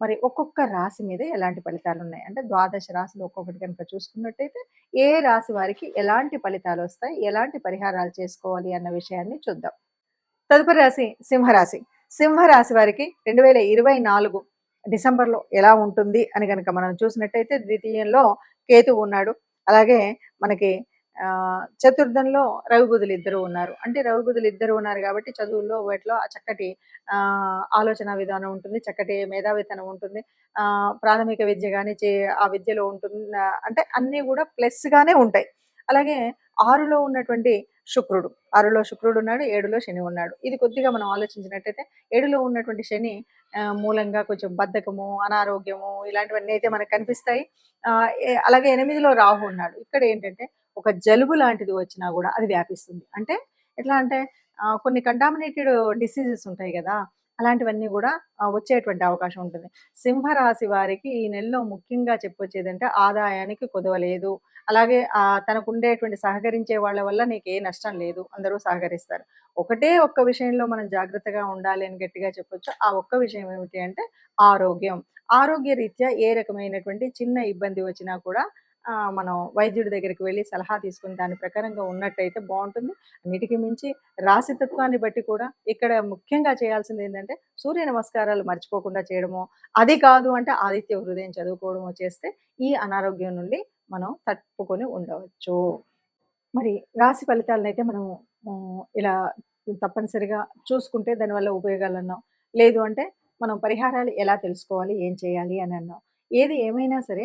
మరి ఒక్కొక్క రాశి మీద ఎలాంటి ఫలితాలు ఉన్నాయి అంటే ద్వాదశ రాశులు ఒక్కొక్కటి కనుక చూసుకున్నట్టయితే ఏ రాశి వారికి ఎలాంటి ఫలితాలు వస్తాయి? ఎలాంటి పరిహారాలు చేసుకోవాలి అన్న విషయాన్ని చూద్దాం. తదుపరి రాశి సింహరాశి. సింహరాశి వారికి రెండు వేల ఇరవై నాలుగు డిసెంబర్లో ఎలా ఉంటుంది అని కనుక మనం చూసినట్టయితే ద్వితీయంలో కేతు ఉన్నాడు. అలాగే మనకి చతుర్థంలో రవిబుధులు ఇద్దరు ఉన్నారు. అంటే రవిబుధులు ఇద్దరు ఉన్నారు కాబట్టి చదువుల్లో వాటిలో ఆ చక్కటి ఆ, ఆలోచన విధానం ఉంటుంది చక్కటి మేధావితనం ఉంటుంది. ఆ, ప్రాథమిక విద్య కానీ చే ఆ విద్యలో ఉంటుంది. అంటే అన్నీ కూడా ప్లస్గానే ఉంటాయి. అలాగే ఆరులో ఉన్నటువంటి శుక్రుడు ఆరులో శుక్రుడు ఉన్నాడు ఏడులో శని ఉన్నాడు. ఇది కొద్దిగా మనం ఆలోచించినట్టయితే ఏడులో ఉన్నటువంటి శని ఆ, మూలంగా కొంచెం బద్ధకము అనారోగ్యము ఇలాంటివన్నీ అయితే మనకు కనిపిస్తాయి. ఆ, అలాగే ఎనిమిదిలో రాహు ఉన్నాడు. ఇక్కడ ఏంటంటే ఒక జలుబు లాంటిది వచ్చినా కూడా అది వ్యాపిస్తుంది. అంటే ఎట్లా అంటే కొన్ని కంటామినేటెడ్ డిసీజెస్ ఉంటాయి కదా అలాంటివన్నీ కూడా వచ్చేటువంటి అవకాశం ఉంటుంది. సింహరాశి వారికి ఈ నెలలో ముఖ్యంగా చెప్పొచ్చేది అంటే ఆదాయానికి కుదవలేదు అలాగే తనకు ఉండేటువంటి సహకరించే వాళ్ళ వల్ల నీకు ఏ నష్టం లేదు. అందరూ సహకరిస్తారు. ఒకటే ఒక్క విషయంలో మనం జాగ్రత్తగా ఉండాలి అని గట్టిగా చెప్పొచ్చు. ఆ ఒక్క విషయం ఏమిటి అంటే ఆరోగ్యం. ఆరోగ్య రీత్యా ఏ రకమైనటువంటి చిన్న ఇబ్బంది వచ్చినా కూడా మనం వైద్యుడి దగ్గరికి వెళ్ళి సలహా తీసుకుని దాని ప్రకారంగా ఉన్నట్టయితే బాగుంటుంది. అన్నిటికీ మించి రాశితత్వాన్ని బట్టి కూడా ఇక్కడ ముఖ్యంగా చేయాల్సింది ఏంటంటే సూర్య నమస్కారాలు మర్చిపోకుండా చేయడము అది కాదు అంటే ఆదిత్య హృదయం చదువుకోవడమో చేస్తే ఈ అనారోగ్యం నుండి మనం తట్టుకొని ఉండవచ్చు. మరి రాశి ఫలితాలను అయితే మనం ఇలా తప్పనిసరిగా చూసుకుంటే దానివల్ల ఉపయోగాలు అన్నాం. లేదు అంటే మనం పరిహారాలు ఎలా తెలుసుకోవాలి ఏం చేయాలి అని అన్నాం. ఏది ఏమైనా సరే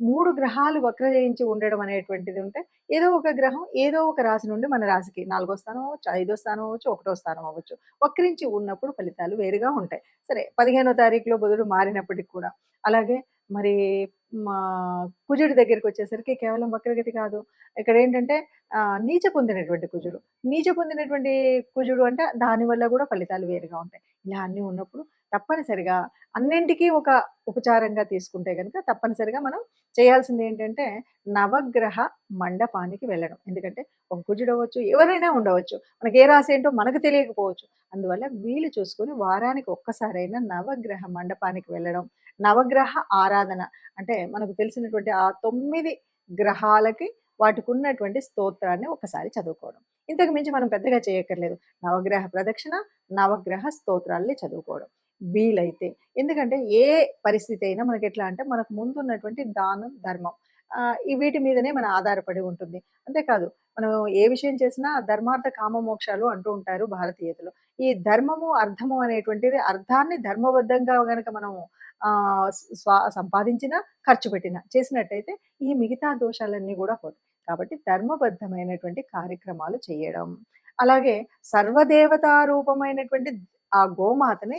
మూడు గ్రహాలు వక్రజయించి ఉండడం అనేటువంటిది ఉంటే ఏదో ఒక గ్రహం ఏదో ఒక రాశి నుండి మన రాశికి నాలుగో స్థానం అవ్వచ్చు ఐదో స్థానం అవ్వచ్చు ఒకటో స్థానం అవ్వచ్చు. వక్రించి ఉన్నప్పుడు ఫలితాలు వేరుగా ఉంటాయి. సరే పదిహేనో తారీఖులో బుధుడు మారినప్పటికి కూడా. అలాగే మరి మా కుజుడి దగ్గరికి వచ్చేసరికి కేవలం వక్రగతి కాదు. ఇక్కడ ఏంటంటే నీచ పొందినటువంటి కుజుడు. నీచ పొందినటువంటి కుజుడు అంటే దానివల్ల కూడా ఫలితాలు వేరుగా ఉంటాయి. ఇలా అన్నీ ఉన్నప్పుడు తప్పనిసరిగా అన్నింటికీ ఒక ఉపచారంగా తీసుకుంటే కనుక తప్పనిసరిగా మనం చేయాల్సింది ఏంటంటే నవగ్రహ మండపానికి వెళ్ళడం. ఎందుకంటే ఒక కుజుడు అవ్వచ్చు ఎవరైనా ఉండవచ్చు. మనకి ఏ రాశి ఏంటో మనకు తెలియకపోవచ్చు. అందువల్ల వీలు చూసుకొని వారానికి ఒక్కసారైనా నవగ్రహ మండపానికి వెళ్ళడం నవగ్రహ ఆరాధన అంటే మనకు తెలిసినటువంటి ఆ తొమ్మిది గ్రహాలకి వాటికి ఉన్నటువంటి స్తోత్రాన్ని ఒకసారి చదువుకోవడం. ఇంతకు మించి మనం పెద్దగా చేయక్కర్లేదు. నవగ్రహ ప్రదక్షిణ నవగ్రహ స్తోత్రాల్ని చదువుకోవడం. వీలైతే. ఎందుకంటే ఏ పరిస్థితి అయినా మనకి ఎట్లా అంటే మనకు ముందున్నటువంటి దానం ధర్మం. ఈ వీటి మీదనే మన ఆధారపడి ఉంటుంది. అంతేకాదు మనం ఏ విషయం చేసినా ధర్మార్థ కామ మోక్షాలు అంటూ ఉంటారు భారతీయతలు. ఈ ధర్మము అర్థము అనేటువంటిది అర్థాన్ని ధర్మబద్ధంగా కనుక మనం స్వా సంపాదించిన ఖర్చు పెట్టిన చేసినట్టయితే ఈ మిగతా దోషాలన్నీ కూడా పోతాయి. కాబట్టి ధర్మబద్ధమైనటువంటి కార్యక్రమాలు చేయడం. అలాగే సర్వదేవతారూపమైనటువంటి ఆ గోమాతని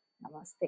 నమస్తే.